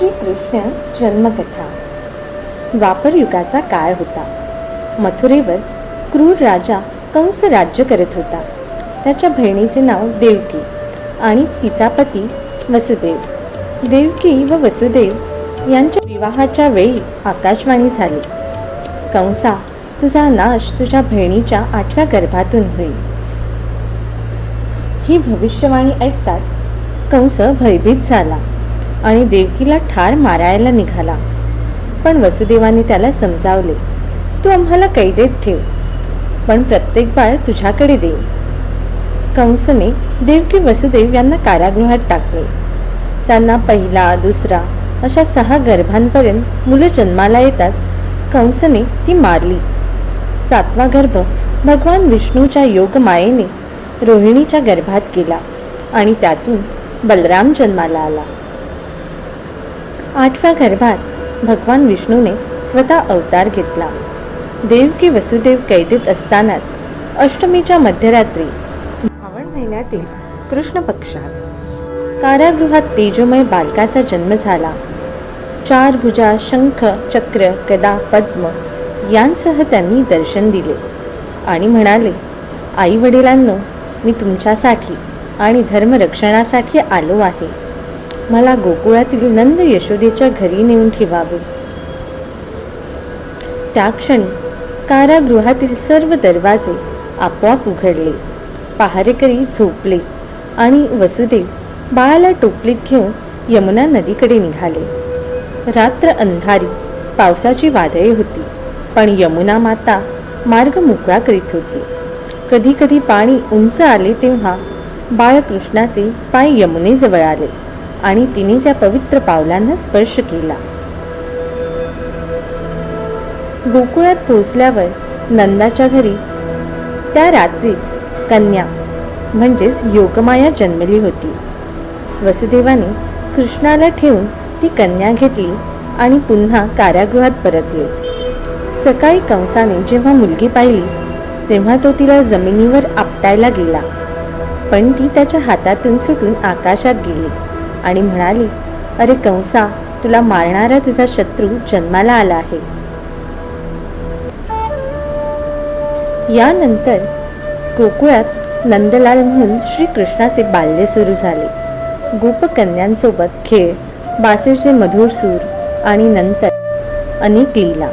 श्रीकृष्ण जन्मकथा. द्वापर युगाचा काळ होता. मथुरेवर क्रूर राजा कंस राज्य करत होता. त्याच्या बहिणीचे नाव देवकी आणि तिचा पती वसुदेव. देवकी व वसुदेव यांच्या विवाहाच्या वेळी आकाशवाणी झाली. कंसा तुझा नाश तुझ्या बहिणीच्या आठव्या गर्भातून होईल. ही भविष्यवाणी ऐकताच कंस भयभीत झाला. आणि देवकीला ठार मारायला निघाला. पण वसुदेवाने त्याला समजावले तू आम्हाला कैदेत ठेव पण प्रत्येक बाळ तुझ्याकडे दे. कंसने देवकी वसुदेव यांना कारागृहात टाकले. त्यांना पहिला दुसरा अशा सहा गर्भांपर्यंत मुलं जन्माला येताच कंसने ती मारली. सातवा गर्भ भगवान विष्णूच्या योगमायेने रोहिणीच्या गर्भात गेला आणि त्यातून बलराम जन्माला आला. आठव्या गर्भात भगवान विष्णूने स्वतः अवतार घेतला. देवकी वसुदेव कैदेत असतानाच अष्टमीच्या मध्यरात्री श्रावण महिन्यातील कृष्ण पक्षात कारागृहात तेजोमय बालकाचा जन्म झाला. चार भुजा शंख चक्र गदा पद्म यांसह त्यांनी दर्शन दिले आणि म्हणाले आई वडिलांनो मी तुमच्यासाठी आणि धर्मरक्षणासाठी आलो आहे. मला गोकुळातील नंद यशोदेच्या घरी नेऊन ठेवावे. त्या क्षणी कारागृहातील सर्व दरवाजे आपोआप उघडले. पहारेकरी झोपले आणि वसुदेव बाळाला टोपलीत घेऊन यमुना नदीकडे निघाले. रात्र अंधारी पावसाची वादळे होती पण यमुना माता मार्ग मोकळा करीत होती. कधी कधी पाणी उंच आले तेव्हा बाळकृष्णाचे पाय यमुनेजवळ आले. आणि तिने त्या पवित्र पावलांना स्पर्श केला. गोकुळात पोहोचल्यावर नंदाच्या घरी त्या रात्रीच कन्या म्हणजेच योगमाया जन्मली होती. वसुदेवाने कृष्णाला ठेवून ती कन्या घेतली आणि पुन्हा कारागृहात परतले. सकाळी कंसाने जेव्हा मुलगी पाहिली तेव्हा तो तिला जमिनीवर आपटायला गेला. पण ती त्याच्या हातातून सुटून आकाशात गेली. आणि म्हणाली अरे कंसा तुला मारणारा तुझा शत्रू जन्माला आला आहे. यानंतर गोकुळात नंदलाल म्हणून श्रीकृष्णाचे बाल्य सुरू झाले. गोपकन्यांसोबत खेळ बासेचे मधुर सूर आणि नंतर अनेक लीला.